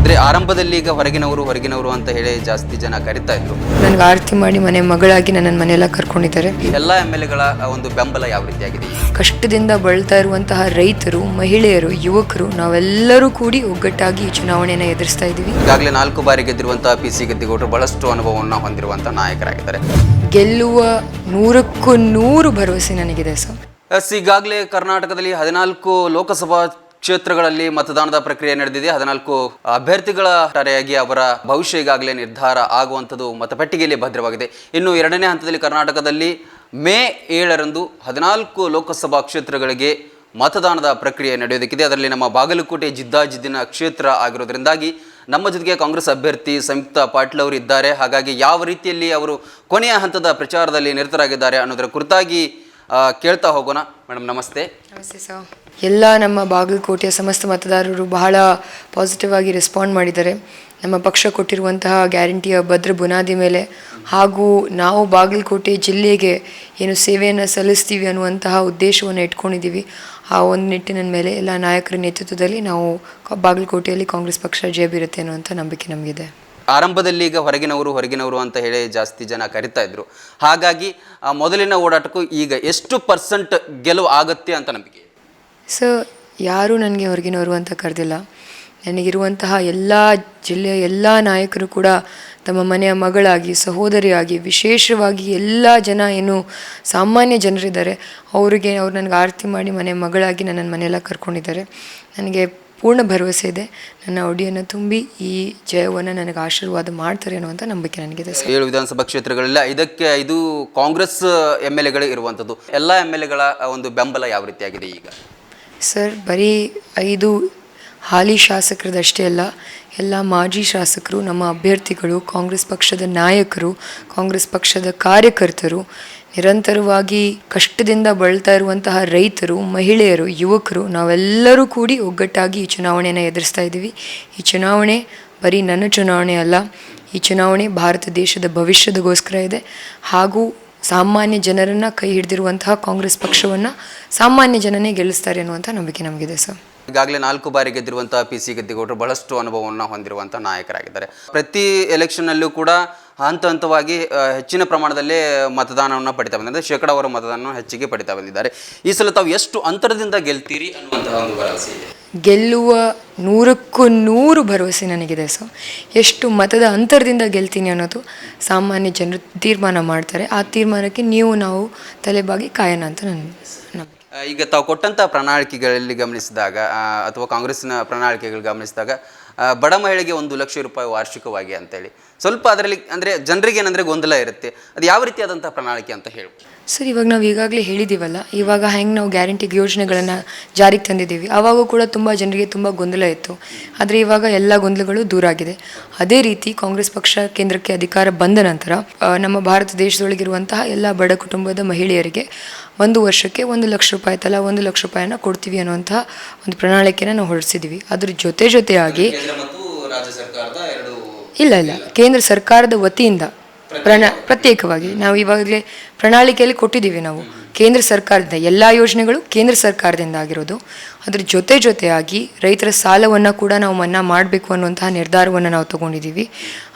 ಅಂದ್ರೆ ಆರಂಭದಲ್ಲಿ ಈಗ ಹೊರಗಿನವರು ಹೊರಗಿನವರು ಅಂತ ಹೇಳಿ ಜಾಸ್ತಿ ಜನ ಕರಿತಾ ಇದ್ರು. ನನಗೆ ಆರತಿ ಮಾಡಿ ಮನೆ ಮಗಳಾಗಿ ನನ್ನ ಮನೆಯೆಲ್ಲ ಕರ್ಕೊಂಡಿದ್ದಾರೆ. ಎಲ್ಲ ಎಂ ಎಲ್ ಎಗಳ ಒಂದು ಬೆಂಬಲ ಯಾವ ರೀತಿಯಾಗಿದೆ? ಕಷ್ಟದಿಂದ ಬಳಲ್ತಾ ಇರುವಂತಹ ರೈತರು ಮಹಿಳೆಯರು ಯುವಕರು ನಾವೆಲ್ಲರೂ ಕೂಡಿ ಒಗ್ಗಟ್ಟಾಗಿ ಈ ಚುನಾವಣೆಯನ್ನು ಎದುರಿಸ್ತಾ ಇದ್ದೀವಿ. ಈಗಾಗಲೇ ನಾಲ್ಕು ಬಾರಿ ಗೆದ್ದಿರುವಂತಹ ಪಿ ಸಿ ಗದ್ದಿಗೌಡರು ಬಹಳಷ್ಟು ಅನುಭವವನ್ನು ಹೊಂದಿರುವಂತಹ ನಾಯಕರಾಗಿದ್ದಾರೆ. ಗೆಲ್ಲುವ ನೂರಕ್ಕೂ ನೂರು ಭರವಸೆ ನನಗಿದೆ ಸರ್. ಎಸ್ ಈಗಾಗಲೇ ಕರ್ನಾಟಕದಲ್ಲಿ ಹದಿನಾಲ್ಕು ಲೋಕಸಭಾ ಕ್ಷೇತ್ರಗಳಲ್ಲಿ ಮತದಾನದ ಪ್ರಕ್ರಿಯೆ ನಡೆದಿದೆ. ಹದಿನಾಲ್ಕು ಅಭ್ಯರ್ಥಿಗಳ ಟಾರೆಯಾಗಿ ಅವರ ಭವಿಷ್ಯ ಈಗಾಗಲೇ ನಿರ್ಧಾರ ಆಗುವಂಥದ್ದು ಮತಪೆಟ್ಟಿಗೆಯಲ್ಲಿ ಭದ್ರವಾಗಿದೆ. ಇನ್ನು ಎರಡನೇ ಹಂತದಲ್ಲಿ ಕರ್ನಾಟಕದಲ್ಲಿ ಮೇ ಏಳರಂದು ಹದಿನಾಲ್ಕು ಲೋಕಸಭಾ ಕ್ಷೇತ್ರಗಳಿಗೆ ಮತದಾನದ ಪ್ರಕ್ರಿಯೆ ನಡೆಯೋದಕ್ಕಿದೆ ಅದರಲ್ಲಿ ನಮ್ಮ ಬಾಗಲಕೋಟೆ ಜಿದ್ದಾಜಿದ್ದಿನ ಕ್ಷೇತ್ರ ಆಗಿರೋದ್ರಿಂದಾಗಿ ನಮ್ಮ ಜೊತೆಗೆ ಕಾಂಗ್ರೆಸ್ ಅಭ್ಯರ್ಥಿ ಸಂಯುಕ್ತ ಪಾಟೀಲ್ ಅವರು ಇದ್ದಾರೆ. ಹಾಗಾಗಿ ಯಾವ ರೀತಿಯಲ್ಲಿ ಅವರು ಕೊನೆಯ ಹಂತದ ಪ್ರಚಾರದಲ್ಲಿ ನಿರತರಾಗಿದ್ದಾರೆ ಅನ್ನೋದರ ಕುರಿತಾಗಿ ಕೇಳ್ತಾ ಹೋಗೋಣ. ಮೇಡಮ್ ನಮಸ್ತೆ. ನಮಸ್ತೆ ಸರ್. ಎಲ್ಲ ನಮ್ಮ ಬಾಗಲಕೋಟೆಯ ಸಮಸ್ತ ಮತದಾರರು ಬಹಳ ಪಾಸಿಟಿವ್ ಆಗಿ ರೆಸ್ಪಾಂಡ್ ಮಾಡಿದ್ದಾರೆ. ನಮ್ಮ ಪಕ್ಷ ಕೊಟ್ಟಿರುವಂತಹ ಗ್ಯಾರಂಟಿಯ ಭದ್ರ ಬುನಾದಿ ಮೇಲೆ ಹಾಗೂ ನಾವು ಬಾಗಲಕೋಟೆ ಜಿಲ್ಲೆಗೆ ಏನು ಸೇವೆಯನ್ನು ಸಲ್ಲಿಸ್ತೀವಿ ಅನ್ನುವಂತಹ ಉದ್ದೇಶವನ್ನು ಇಟ್ಕೊಂಡಿದ್ದೀವಿ. ಆ ಒಂದು ನಿಟ್ಟಿನ ಮೇಲೆ ಎಲ್ಲ ನಾಯಕರ ನೇತೃತ್ವದಲ್ಲಿ ನಾವು ಬಾಗಲಕೋಟೆಯಲ್ಲಿ ಕಾಂಗ್ರೆಸ್ ಪಕ್ಷ ಜಯ ಬೀರುತ್ತೆ ಅನ್ನುವಂಥ ನಂಬಿಕೆ ನಮಗಿದೆ. ಆರಂಭದಲ್ಲಿ ಈಗ ಹೊರಗಿನವರು ಹೊರಗಿನವರು ಅಂತ ಹೇಳಿ ಜಾಸ್ತಿ ಜನ ಕರಿತಾ ಇದ್ರು. ಹಾಗಾಗಿ ಮೊದಲಿನ ಓಡಾಟಕ್ಕೂ ಈಗ ಎಷ್ಟು ಪರ್ಸೆಂಟ್ ಗೆಲುವು ಆಗುತ್ತೆ ಅಂತ ನಂಬಿಕೆ ಸೊ ಯಾರೂ ನನಗೆ ಹೊರಗಿನವರು ಅಂತ ಕರೆದಿಲ್ಲ. ನನಗಿರುವಂತಹ ಎಲ್ಲ ಜಿಲ್ಲೆಯ ಎಲ್ಲ ನಾಯಕರು ಕೂಡ ತಮ್ಮ ಮನೆಯ ಮಗಳಾಗಿ, ಸಹೋದರಿಯಾಗಿ, ವಿಶೇಷವಾಗಿ ಎಲ್ಲ ಜನ ಏನು ಸಾಮಾನ್ಯ ಜನರಿದ್ದಾರೆ, ಅವರಿಗೆ ಅವ್ರು ನನಗೆ ಆರತಿ ಮಾಡಿ ಮನೆ ಮಗಳಾಗಿ ನನ್ನ ಮನೆಯೆಲ್ಲ ಕರ್ಕೊಂಡಿದ್ದಾರೆ. ನನಗೆ ಪೂರ್ಣ ಭರವಸೆ ಇದೆ. ನನ್ನ ಒಡಿಯನ್ನು ತುಂಬಿ ಈ ಜಯವನ್ನು ನನಗೆ ಆಶೀರ್ವಾದ ಮಾಡ್ತಾರೆ ಅನ್ನುವಂಥ ನಂಬಿಕೆ ನನಗಿದೆ ಏಳು ವಿಧಾನಸಭಾ ಕ್ಷೇತ್ರಗಳೆಲ್ಲ, ಇದಕ್ಕೆ ಇದು ಕಾಂಗ್ರೆಸ್ ಎಂ ಎಲ್ ಎಗಳು ಇರುವಂಥದ್ದು. ಎಲ್ಲ ಎಂ ಎಲ್ ಎಗಳ ಒಂದು ಬೆಂಬಲ ಯಾವ ರೀತಿಯಾಗಿದೆ ಈಗ? ಸರ್, ಬರೀ ಐದು ಹಾಲಿ ಶಾಸಕರದಷ್ಟೇ ಅಲ್ಲ, ಎಲ್ಲ ಮಾಜಿ ಶಾಸಕರು, ನಮ್ಮ ಅಭ್ಯರ್ಥಿಗಳು, ಕಾಂಗ್ರೆಸ್ ಪಕ್ಷದ ನಾಯಕರು, ಕಾಂಗ್ರೆಸ್ ಪಕ್ಷದ ಕಾರ್ಯಕರ್ತರು, ನಿರಂತರವಾಗಿ ಕಷ್ಟದಿಂದ ಬಳಲ್ತಾ ಇರುವಂತಹ ರೈತರು, ಮಹಿಳೆಯರು, ಯುವಕರು, ನಾವೆಲ್ಲರೂ ಕೂಡಿ ಒಗ್ಗಟ್ಟಾಗಿ ಈ ಚುನಾವಣೆಯನ್ನು ಎದುರಿಸ್ತಾ ಇದ್ದೀವಿ. ಈ ಚುನಾವಣೆ ಬರೀ ನನ್ನ ಚುನಾವಣೆ ಅಲ್ಲ, ಈ ಚುನಾವಣೆ ಭಾರತ ದೇಶದ ಭವಿಷ್ಯದಗೋಸ್ಕರ ಇದೆ. ಹಾಗೂ ಸಾಮಾನ್ಯ ಜನರನ್ನು ಕೈ ಹಿಡಿದಿರುವಂತಹ ಕಾಂಗ್ರೆಸ್ ಪಕ್ಷವನ್ನು ಸಾಮಾನ್ಯ ಜನನೇ ಗೆಲ್ಲಿಸ್ತಾರೆ ಅನ್ನುವಂಥ ನಂಬಿಕೆ ನಮಗಿದೆ, ಸರ್. ಈಗಾಗಲೇ ನಾಲ್ಕು ಬಾರಿ ಗೆದ್ದಿರುವಂತಹ ಪಿ ಸಿ ಗದ್ದಿಗೌಡರು ಬಹಳಷ್ಟು ಅನುಭವವನ್ನು ಹೊಂದಿರುವಂಥ ನಾಯಕರಾಗಿದ್ದಾರೆ. ಪ್ರತಿ ಎಲೆಕ್ಷನ್ನಲ್ಲೂ ಕೂಡ ಹಂತ ಹಂತವಾಗಿ ಹೆಚ್ಚಿನ ಪ್ರಮಾಣದಲ್ಲಿ ಮತದಾನವನ್ನು ಪಡಿತಾ ಬಂದಿದ್ದಾರೆ. ಶೇಕಡಾವಾರು ಮತದಾನವನ್ನು ಹೆಚ್ಚಿಗೆ ಪಡಿತಾ ಬಂದಿದ್ದಾರೆ. ಈ ಸಲ ತಾವು ಎಷ್ಟು ಅಂತರದಿಂದ ಗೆಲ್ತೀರಿ ಅನ್ನುವಂತಹ ಒಂದು ಭರವಸೆ ಇದೆ. ಗೆಲ್ಲುವ ನೂರಕ್ಕೂ ನೂರು ಭರವಸೆ ನನಗಿದೆ ಸೊ ಎಷ್ಟು ಮತದ ಅಂತರದಿಂದ ಗೆಲ್ತೀನಿ ಅನ್ನೋದು ಸಾಮಾನ್ಯ ಜನರು ತೀರ್ಮಾನ ಮಾಡ್ತಾರೆ. ಆ ತೀರ್ಮಾನಕ್ಕೆ ನೀವು ನಾವು ತಲೆಬಾಗಿ ಕಾಯೋಣ ಅಂತ ನನ್ನ ಈಗ ತಾವು ಕೊಟ್ಟಂಥ ಪ್ರಣಾಳಿಕೆಗಳಲ್ಲಿ ಗಮನಿಸಿದಾಗ ಅಥವಾ ಕಾಂಗ್ರೆಸ್ನ ಪ್ರಣಾಳಿಕೆಗಳು ಗಮನಿಸಿದಾಗ ಬಡ ಮಹಿಳೆಗೆ ಒಂದು ಲಕ್ಷ ರೂಪಾಯಿ ವಾರ್ಷಿಕವಾಗಿ ಅಂತೇಳಿ. ಸ್ವಲ್ಪ ಅದರಲ್ಲಿ ಅಂದರೆ ಜನರಿಗೆ ಏನಂದರೆ ಗೊಂದಲ ಇರುತ್ತೆ. ಅದು ಯಾವ ರೀತಿಯಾದಂಥ ಪ್ರಣಾಳಿಕೆ ಅಂತ ಹೇಳಿ. ಸರ್, ಇವಾಗ ನಾವು ಈಗಾಗಲೇ ಹೇಳಿದ್ದೀವಲ್ಲ ಇವಾಗ ಹೆಂಗೆ ನಾವು ಗ್ಯಾರಂಟಿ ಯೋಜನೆಗಳನ್ನು ಜಾರಿಗೆ ತಂದಿದ್ದೀವಿ ಆವಾಗೂ ಕೂಡ ತುಂಬ ಜನರಿಗೆ ತುಂಬ ಗೊಂದಲ ಇತ್ತು. ಆದರೆ ಇವಾಗ ಎಲ್ಲ ಗೊಂದಲಗಳು ದೂರ ಆಗಿದೆ. ಅದೇ ರೀತಿ ಕಾಂಗ್ರೆಸ್ ಪಕ್ಷ ಕೇಂದ್ರಕ್ಕೆ ಅಧಿಕಾರ ಬಂದ ನಂತರ ನಮ್ಮ ಭಾರತ ದೇಶದೊಳಗಿರುವಂತಹ ಎಲ್ಲ ಬಡ ಕುಟುಂಬದ ಮಹಿಳೆಯರಿಗೆ ಒಂದು ವರ್ಷಕ್ಕೆ ಒಂದು ಲಕ್ಷ ರೂಪಾಯಿ ತಲಾ ಒಂದು ಲಕ್ಷ ರೂಪಾಯಿನ ಕೊಡ್ತೀವಿ ಅನ್ನುವಂತಹ ಒಂದು ಪ್ರಣಾಳಿಕೆನ ನಾವು ಹೊರಡಿಸಿದ್ವಿ. ಅದ್ರ ಜೊತೆ ಜೊತೆಯಾಗಿ ಇಲ್ಲ ಇಲ್ಲ. ಕೇಂದ್ರ ಸರ್ಕಾರದ ವತಿಯಿಂದ ಪ್ರಣ ಪ್ರತ್ಯೇಕವಾಗಿ. ನಾವು ಇವಾಗಲೇ ಪ್ರಣಾಳಿಕೆಯಲ್ಲಿ ಕೊಟ್ಟಿದ್ದೀವಿ ನಾವು. ಕೇಂದ್ರ ಸರ್ಕಾರದಿಂದ ಎಲ್ಲ ಯೋಜನೆಗಳು ಕೇಂದ್ರ ಸರ್ಕಾರದಿಂದ ಆಗಿರೋದು. ಅದ್ರ ಜೊತೆ ಜೊತೆಯಾಗಿ ರೈತರ ಸಾಲವನ್ನು ಕೂಡ ನಾವು ಮನ್ನಾ ಮಾಡಬೇಕು ಅನ್ನುವಂತಹ ನಿರ್ಧಾರವನ್ನು ನಾವು ತಗೊಂಡಿದ್ದೀವಿ.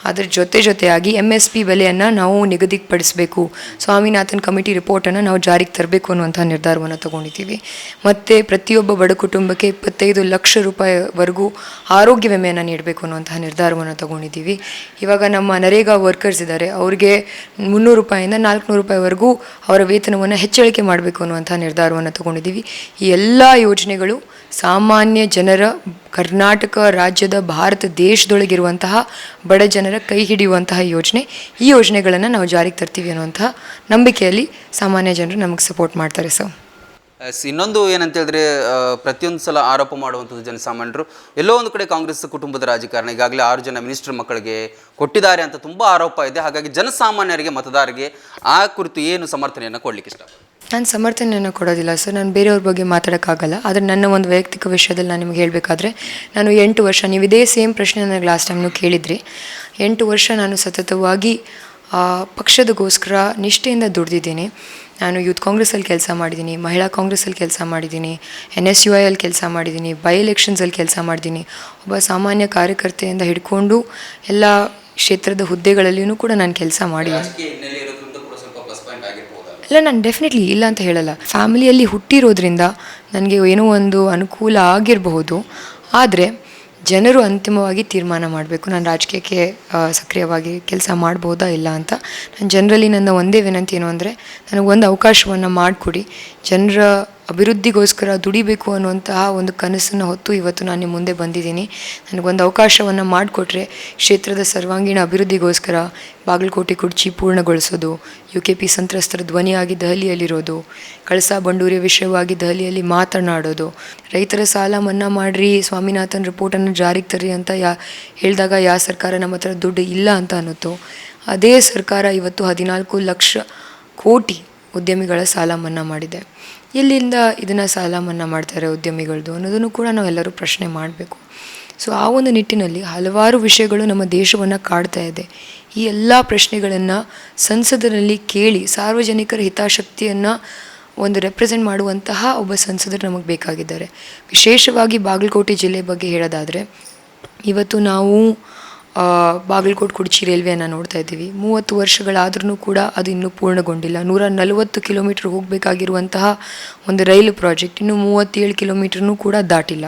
ಅದ್ರ ಜೊತೆ ಜೊತೆಯಾಗಿ ಎಂ ಎಸ್ ಪಿ ಬೆಲೆಯನ್ನು ನಾವು ನಿಗದಿಪಡಿಸಬೇಕು. ಸ್ವಾಮಿನಾಥನ್ ಕಮಿಟಿ ರಿಪೋರ್ಟನ್ನು ನಾವು ಜಾರಿಗೆ ತರಬೇಕು ಅನ್ನುವಂಥ ನಿರ್ಧಾರವನ್ನು ತಗೊಂಡಿದ್ದೀವಿ. ಮತ್ತು ಪ್ರತಿಯೊಬ್ಬ ಬಡ ಕುಟುಂಬಕ್ಕೆ ಇಪ್ಪತ್ತೈದು ಲಕ್ಷ ರೂಪಾಯಿವರೆಗೂ ಆರೋಗ್ಯ ವಿಮೆಯನ್ನು ನೀಡಬೇಕು ಅನ್ನುವಂತಹ ನಿರ್ಧಾರವನ್ನು ತಗೊಂಡಿದ್ದೀವಿ. ಇವಾಗ ನಮ್ಮ ನರೇಗಾ ವರ್ಕರ್ಸ್ ಇದ್ದಾರೆ. ಅವ್ರಿಗೆ ಮುನ್ನೂರು ರೂಪಾಯಿಂದ ನಾಲ್ಕುನೂರು ರೂಪಾಯಿವರೆಗೂ ಅವರ ವೇತನವನ್ನು ಹೆಚ್ಚಳಿಕೆ ಮಾಡಬೇಕು ಅನ್ನುವಂಥ ನಿರ್ಧಾರವನ್ನು ತಗೊಂಡಿದ್ದೀವಿ. ಈ ಎಲ್ಲ ಯೋಜನೆಗಳು ಸಾಮಾನ್ಯ ಜನರ ಕರ್ನಾಟಕ ರಾಜ್ಯದ ಭಾರತ ದೇಶದೊಳಗಿರುವಂತಹ ಬಡ ಜನರ ಕೈ ಹಿಡಿಯುವಂತಹ ಯೋಜನೆ. ಈ ಯೋಜನೆಗಳನ್ನು ನಾವು ಜಾರಿಗೆ ತರ್ತೀವಿ ಅನ್ನುವಂತಹ ನಂಬಿಕೆಯಲ್ಲಿ ಸಾಮಾನ್ಯ ಜನರು ನಮಗೆ ಸಪೋರ್ಟ್ ಮಾಡ್ತಾರೆ ಸರ್. ಇನ್ನೊಂದು ಏನಂತ ಹೇಳಿದ್ರೆ ಪ್ರತಿಯೊಂದು ಸಲ ಆರೋಪ ಮಾಡುವಂಥದ್ದು ಜನಸಾಮಾನ್ಯರು. ಎಲ್ಲೋ ಒಂದು ಕಡೆ ಕಾಂಗ್ರೆಸ್ ಕುಟುಂಬದ ರಾಜಕಾರಣ, ಈಗಾಗಲೇ ಆರು ಜನ ಮಿನಿಸ್ಟರ್ ಮಕ್ಕಳಿಗೆ ಕೊಟ್ಟಿದ್ದಾರೆ ಅಂತ ತುಂಬ ಆರೋಪ ಇದೆ. ಹಾಗಾಗಿ ಜನಸಾಮಾನ್ಯರಿಗೆ, ಮತದಾರರಿಗೆ ಆ ಕುರಿತು ಏನು ಸಮರ್ಥನೆಯನ್ನು ಕೊಡಲಿಕ್ಕೆ ಇಷ್ಟ? ನಾನು ಸಮರ್ಥನೆಯನ್ನು ಕೊಡೋದಿಲ್ಲ ಸರ್. ನಾನು ಬೇರೆಯವ್ರ ಬಗ್ಗೆ ಮಾತಾಡೋಕ್ಕಾಗಲ್ಲ. ಆದರೆ ನನ್ನ ಒಂದು ವೈಯಕ್ತಿಕ ವಿಷಯದಲ್ಲಿ ನಾನು ನಿಮ್ಗೆ ಹೇಳಬೇಕಾದ್ರೆ, ನಾನು ಎಂಟು ವರ್ಷ, ನೀವು ಇದೇ ಸೇಮ್ ಪ್ರಶ್ನೆ ನನಗೆ ಲಾಸ್ಟ್ ಟೈಮ್ನು ಕೇಳಿದ್ರಿ. ಎಂಟು ವರ್ಷ ನಾನು ಸತತವಾಗಿ ಪಕ್ಷದಗೋಸ್ಕರ ನಿಷ್ಠೆಯಿಂದ ದುಡ್ದಿದ್ದೀನಿ. ನಾನು ಯೂತ್ ಕಾಂಗ್ರೆಸ್ಸಲ್ಲಿ ಕೆಲಸ ಮಾಡಿದ್ದೀನಿ ಮಹಿಳಾ ಕಾಂಗ್ರೆಸ್ಸಲ್ಲಿ ಕೆಲಸ ಮಾಡಿದ್ದೀನಿ ಎನ್ ಎಸ್ ಯು ಐ ಅಲ್ಲಿ ಕೆಲಸ ಮಾಡಿದ್ದೀನಿ ಬೈ ಎಲೆಕ್ಷನ್ಸಲ್ಲಿ ಕೆಲಸ ಮಾಡಿದ್ದೀನಿ. ಒಬ್ಬ ಸಾಮಾನ್ಯ ಕಾರ್ಯಕರ್ತೆಯಿಂದ ಹಿಡ್ಕೊಂಡು ಎಲ್ಲ ಕ್ಷೇತ್ರದ ಹುದ್ದೆಗಳಲ್ಲಿಯೂ ಕೂಡ ನಾನು ಕೆಲಸ ಮಾಡಿದ್ದೀನಿ. ಇಲ್ಲ ನಾನು ಡೆಫಿನೆಟ್ಲಿ ಇಲ್ಲ ಅಂತ ಹೇಳಲ್ಲ. ಫ್ಯಾಮಿಲಿಯಲ್ಲಿ ಹುಟ್ಟಿರೋದ್ರಿಂದ ನನಗೆ ಏನೋ ಒಂದು ಅನುಕೂಲ ಆಗಿರಬಹುದು. ಆದರೆ ಜನರು ಅಂತಿಮವಾಗಿ ತೀರ್ಮಾನ ಮಾಡಬೇಕು. ನಾನು ರಾಜಕೀಯಕ್ಕೆ ಸಕ್ರಿಯವಾಗಿ ಕೆಲಸ ಮಾಡ್ಬೋದಾ ಇಲ್ಲ ಅಂತ. ನಾನು ಜನರಲ್ಲಿ ನನ್ನ ಒಂದೇ ವಿನಂತಿ ಏನು ಅಂದರೆ, ನನಗೊಂದು ಅವಕಾಶವನ್ನು ಮಾಡಿಕೊಡಿ. ಜನರ ಅಭಿವೃದ್ಧಿಗೋಸ್ಕರ ದುಡಿಬೇಕು ಅನ್ನುವಂತಹ ಒಂದು ಕನಸನ್ನು ಹೊತ್ತು ಇವತ್ತು ನಾನು ನಿಮ್ಮ ಮುಂದೆ ಬಂದಿದ್ದೀನಿ. ನನಗೊಂದು ಅವಕಾಶವನ್ನು ಮಾಡಿಕೊಟ್ರೆ ಕ್ಷೇತ್ರದ ಸರ್ವಾಂಗೀಣ ಅಭಿವೃದ್ಧಿಗೋಸ್ಕರ ಬಾಗಲಕೋಟೆ ಕುರ್ಚಿ ಪೂರ್ಣಗೊಳಿಸೋದು ಯು ಕೆ ಪಿ ಸಂತ್ರಸ್ತರ ಧ್ವನಿಯಾಗಿ ದೆಹಲಿಯಲ್ಲಿರೋದು, ಕಳಸಾ ಬಂಡೂರಿಯ ವಿಷಯವಾಗಿ ದೆಹಲಿಯಲ್ಲಿ ಮಾತನಾಡೋದು, ರೈತರ ಸಾಲ ಮನ್ನಾ ಮಾಡಿರಿ, ಸ್ವಾಮಿನಾಥನ್ ರಿಪೋರ್ಟನ್ನು ಜಾರಿಗೆ ತರ್ರಿ ಅಂತ ಯಾ ಹೇಳಿದಾಗ ಯಾವ ಸರ್ಕಾರ ನಮ್ಮ ಹತ್ರ ದುಡ್ಡು ಇಲ್ಲ ಅಂತ ಅನ್ನುತ್ತೋ, ಅದೇ ಸರ್ಕಾರ ಇವತ್ತು ಹದಿನಾಲ್ಕು ಲಕ್ಷ ಕೋಟಿ ಉದ್ಯಮಿಗಳ ಸಾಲ ಮನ್ನಾ ಮಾಡಿದೆ. ಎಲ್ಲಿಂದ ಇದನ್ನು ಸಾಲ ಮನ್ನಾ ಮಾಡ್ತಾರೆ ಉದ್ಯಮಿಗಳದ್ದು ಅನ್ನೋದನ್ನು ಕೂಡ ನಾವೆಲ್ಲರೂ ಪ್ರಶ್ನೆ ಮಾಡಬೇಕು. ಸೊ, ಆ ಒಂದು ನಿಟ್ಟಿನಲ್ಲಿ ಹಲವಾರು ವಿಷಯಗಳು ನಮ್ಮ ದೇಶವನ್ನು ಕಾಡ್ತಾ ಇದೆ. ಈ ಎಲ್ಲ ಪ್ರಶ್ನೆಗಳನ್ನು ಸಂಸದರಲ್ಲಿ ಕೇಳಿ ಸಾರ್ವಜನಿಕರ ಹಿತಾಸಕ್ತಿಯನ್ನು ಒಂದು ರೆಪ್ರೆಸೆಂಟ್ ಮಾಡುವಂತಹ ಒಬ್ಬ ಸಂಸದರು ನಮಗೆ ಬೇಕಾಗಿದ್ದಾರೆ. ವಿಶೇಷವಾಗಿ ಬಾಗಲಕೋಟೆ ಜಿಲ್ಲೆ ಬಗ್ಗೆ ಹೇಳೋದಾದರೆ, ಇವತ್ತು ನಾವು ಬಾಗಲಕೋಟೆ ಕುಡ್ಚಿ ರೈಲ್ವೆಯನ್ನು ನೋಡ್ತಾ ಇದ್ದೀವಿ. ಮೂವತ್ತು ವರ್ಷಗಳಾದ್ರೂ ಕೂಡ ಅದು ಇನ್ನೂ ಪೂರ್ಣಗೊಂಡಿಲ್ಲ. ನೂರ ನಲವತ್ತು ಕಿಲೋಮೀಟ್ರ್ ಹೋಗಬೇಕಾಗಿರುವಂತಹ ಒಂದು ರೈಲು ಪ್ರಾಜೆಕ್ಟ್ ಇನ್ನೂ ಮೂವತ್ತೇಳು ಕಿಲೋಮೀಟ್ರ್ನೂ ಕೂಡ ದಾಟಿಲ್ಲ.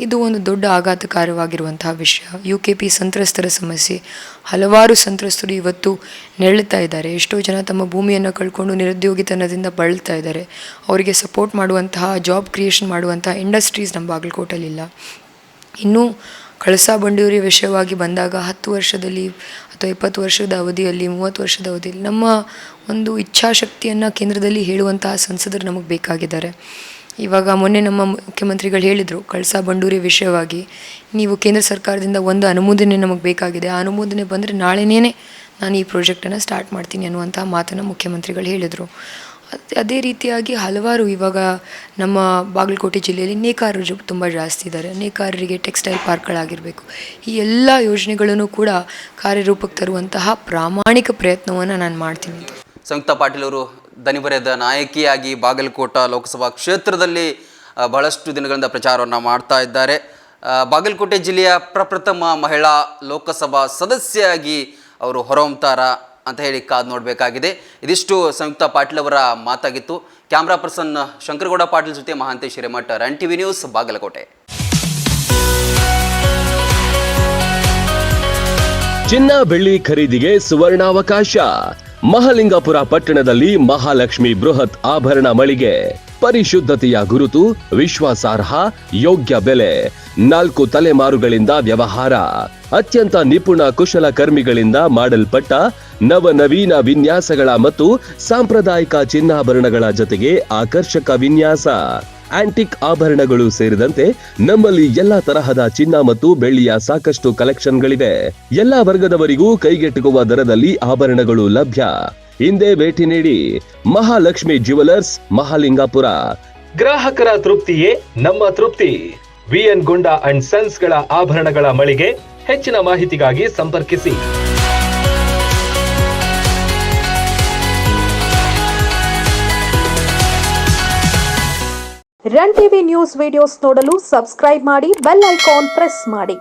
ಇದು ಒಂದು ದೊಡ್ಡ ಆಘಾತಕಾರವಾಗಿರುವಂತಹ ವಿಷಯ. ಯು ಕೆ ಪಿ ಸಂತ್ರಸ್ತರ ಸಮಸ್ಯೆ. ಹಲವಾರು ಸಂತ್ರಸ್ತರು ಇವತ್ತು ನೆರಳುತ್ತಾ ಇದ್ದಾರೆ. ಎಷ್ಟೋ ಜನ ತಮ್ಮ ಭೂಮಿಯನ್ನು ಕಳ್ಕೊಂಡು ನಿರುದ್ಯೋಗಿತನದಿಂದ ಬಳಲ್ತಾ ಇದ್ದಾರೆ. ಅವರಿಗೆ ಸಪೋರ್ಟ್ ಮಾಡುವಂತಹ, ಜಾಬ್ ಕ್ರಿಯೇಷನ್ ಮಾಡುವಂತಹ ಇಂಡಸ್ಟ್ರೀಸ್ ನಮ್ಮ ಬಾಗಲಕೋಟಲ್ಲಿಲ್ಲ ಇನ್ನು ಕಳಸಾ ಬಂಡೂರಿ ವಿಷಯವಾಗಿ ಬಂದಾಗ ಹತ್ತು ವರ್ಷದಲ್ಲಿ ಅಥವಾ ಇಪ್ಪತ್ತು ವರ್ಷದ ಅವಧಿಯಲ್ಲಿ, ಮೂವತ್ತು ವರ್ಷದ ಅವಧಿಯಲ್ಲಿ ನಮ್ಮ ಒಂದು ಇಚ್ಛಾಶಕ್ತಿಯನ್ನು ಕೇಂದ್ರದಲ್ಲಿ ಹೇಳುವಂತಹ ಸಂಸದರು ನಮಗೆ ಬೇಕಾಗಿದ್ದಾರೆ. ಇವಾಗ ಮೊನ್ನೆ ನಮ್ಮ ಮುಖ್ಯಮಂತ್ರಿಗಳು ಹೇಳಿದರು, ಕಳಸಾ ಬಂಡೂರಿ ವಿಷಯವಾಗಿ ನೀವು ಕೇಂದ್ರ ಸರ್ಕಾರದಿಂದ ಒಂದು ಅನುಮೋದನೆ ನಮಗೆ ಬೇಕಾಗಿದೆ. ಆ ಅನುಮೋದನೆ ಬಂದರೆ ನಾಳೆನೇ ನಾನು ಈ ಪ್ರಾಜೆಕ್ಟನ್ನು ಸ್ಟಾರ್ಟ್ ಮಾಡ್ತೀನಿ ಅನ್ನುವಂತಹ ಮಾತನ್ನು ಮುಖ್ಯಮಂತ್ರಿಗಳು ಹೇಳಿದರು. ಅದ್- ರೀತಿಯಾಗಿ ಹಲವಾರು ಇವಾಗ ನಮ್ಮ ಬಾಗಲಕೋಟೆ ಜಿಲ್ಲೆಯಲ್ಲಿ ನೇಕಾರರು ತುಂಬ ಜಾಸ್ತಿ ಇದ್ದಾರೆ. ನೇಕಾರರಿಗೆ ಟೆಕ್ಸ್ಟೈಲ್ ಪಾರ್ಕ್ಗಳಾಗಿರಬೇಕು. ಈ ಎಲ್ಲ ಯೋಜನೆಗಳನ್ನು ಕೂಡ ಕಾರ್ಯರೂಪಕ್ಕೆ ತರುವಂತಹ ಪ್ರಾಮಾಣಿಕ ಪ್ರಯತ್ನವನ್ನು ನಾನು ಮಾಡ್ತೀನಿ. ಸಂಯುಕ್ತ ಪಾಟೀಲ್ ಅವರು ದನಿಬರೆದ ನಾಯಕಿಯಾಗಿ ಬಾಗಲಕೋಟ ಲೋಕಸಭಾ ಕ್ಷೇತ್ರದಲ್ಲಿ ಬಹಳಷ್ಟು ದಿನಗಳಿಂದ ಪ್ರಚಾರವನ್ನು ಮಾಡ್ತಾ ಇದ್ದಾರೆ. ಬಾಗಲಕೋಟೆ ಜಿಲ್ಲೆಯ ಪ್ರಪ್ರಥಮ ಮಹಿಳಾ ಲೋಕಸಭಾ ಸದಸ್ಯೆಯಾಗಿ ಅವರು ಹೊರಹೊಮ್ತಾರ ಅಂತ ಹೇಳಿ ಕಾದು ನೋಡಬೇಕಾಗಿದೆ. ಇದಿಷ್ಟು ಸಂಯುಕ್ತ ಪಾಟೀಲ್ ಅವರ ಮಾತಾಗಿತ್ತು. ಕ್ಯಾಮ್ರಾ ಪರ್ಸನ್ ಶಂಕರಗೌಡ ಪಾಟೀಲ್ ಜೊತೆ Mahantesh Hiremath, run TV news, Bagalkote. ಚಿನ್ನ ಬೆಳ್ಳಿ ಖರೀದಿಗೆ ಸುವರ್ಣಾವಕಾಶ. ಮಹಲಿಂಗಪುರ ಪಟ್ಟಣದಲ್ಲಿ ಮಹಾಲಕ್ಷ್ಮಿ ಬೃಹತ್ ಆಭರಣ ಮಳಿಗೆ. ಪರಿಶುದ್ಧತೆಯ ಗುರುತು, ವಿಶ್ವಾಸಾರ್ಹ, ಯೋಗ್ಯ ಬೆಲೆ, ನಾಲ್ಕು ತಲೆಮಾರುಗಳಿಂದ ವ್ಯವಹಾರ, ಅತ್ಯಂತ ನಿಪುಣ ಕುಶಲಕರ್ಮಿಗಳಿಂದ ಮಾಡಲ್ಪಟ್ಟ ನವನವೀನ ವಿನ್ಯಾಸಗಳ ಮತ್ತು ಸಾಂಪ್ರದಾಯಿಕ ಚಿನ್ನಾಭರಣಗಳ ಜೊತೆಗೆ ಆಕರ್ಷಕ ವಿನ್ಯಾಸ. ಆಂಟಿಕ್ ಆಭರಣಗಳು ಸೇರಿದಂತೆ ನಮ್ಮಲ್ಲಿ ಎಲ್ಲಾ ತರಹದ ಚಿನ್ನ ಮತ್ತು ಬೆಳ್ಳಿಯ ಸಾಕಷ್ಟು ಕಲೆಕ್ಷನ್ಗಳಿವೆ. ಎಲ್ಲಾ ವರ್ಗದವರಿಗೂ ಕೈಗೆಟುಕುವ ದರದಲ್ಲಿ ಆಭರಣಗಳು ಲಭ್ಯ. ಹಿಂದೆ ಭೇಟಿ ನೀಡಿ ಮಹಾಲಕ್ಷ್ಮಿ ಜ್ಯುವೆಲರ್ಸ್ ಮಹಾಲಿಂಗಾಪುರ. ಗ್ರಾಹಕರ ತೃಪ್ತಿಯೇ ನಮ್ಮ ತೃಪ್ತಿ. ವಿಎನ್ ಗುಂಡಾ ಅಂಡ್ ಸನ್ಸ್ಗಳ ಆಭರಣಗಳ ಮಳಿಗೆ ಹೆಚ್ಚಿನ ಮಾಹಿತಿಗಾಗಿ ಸಂಪರ್ಕಿಸಿ. ರನ್ ಟಿವಿ ನ್ಯೂಸ್ ವಿಡಿಯೋಸ್ ನೋಡಲು ಸಬ್ಸ್ಕ್ರೈಬ್ ಮಾಡಿ ಬೆಲ್ ಐಕಾನ್ ಪ್ರೆಸ್ ಮಾಡಿ.